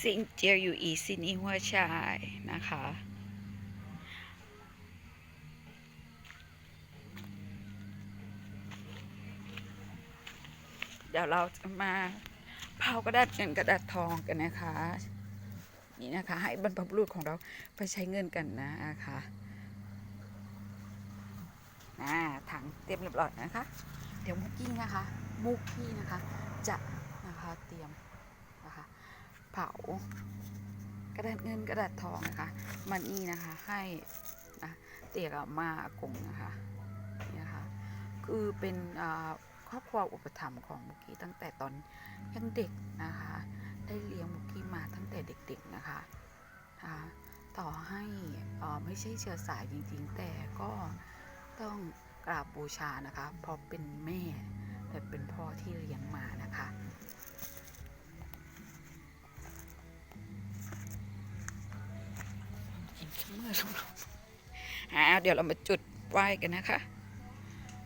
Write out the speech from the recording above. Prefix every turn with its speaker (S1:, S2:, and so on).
S1: ซิงเจียวอยู่อีซินอีหัวชายนะคะ เดี๋ยวเราจะมาเผากระดาษเงินกระดาษทองกันนะคะ นี่นะคะ ให้บรรพบุรุษของเราไปใช้เงินกันนะคะอ่าถังเตรียมเรียบร้อยนะคะ เดี๋ยวมุกกี้นะคะ มุกกี้นะคะ จะนะคะเตรียม เผากระดาษเงินกระดาษทองนะคะ มันนี่นะคะให้นะเตียกับมาอากงนะคะนี่นะคะคือเป็นครอบครัวอุปถัมภ์ของมุกี้ตั้งแต่ตอนยังเด็กนะคะ ได้เลี้ยงมุกี้มาตั้งแต่เด็กๆนะคะต่อให้ไม่ใช่เชื้อสายจริงๆ แต่ก็ต้องกราบบูชานะคะเพราะเป็นแม่และเป็นพ่อที่เลี้ยง มื่อลงอ่าเดี๋ยวเรามาจุดไหว้กันนะคะ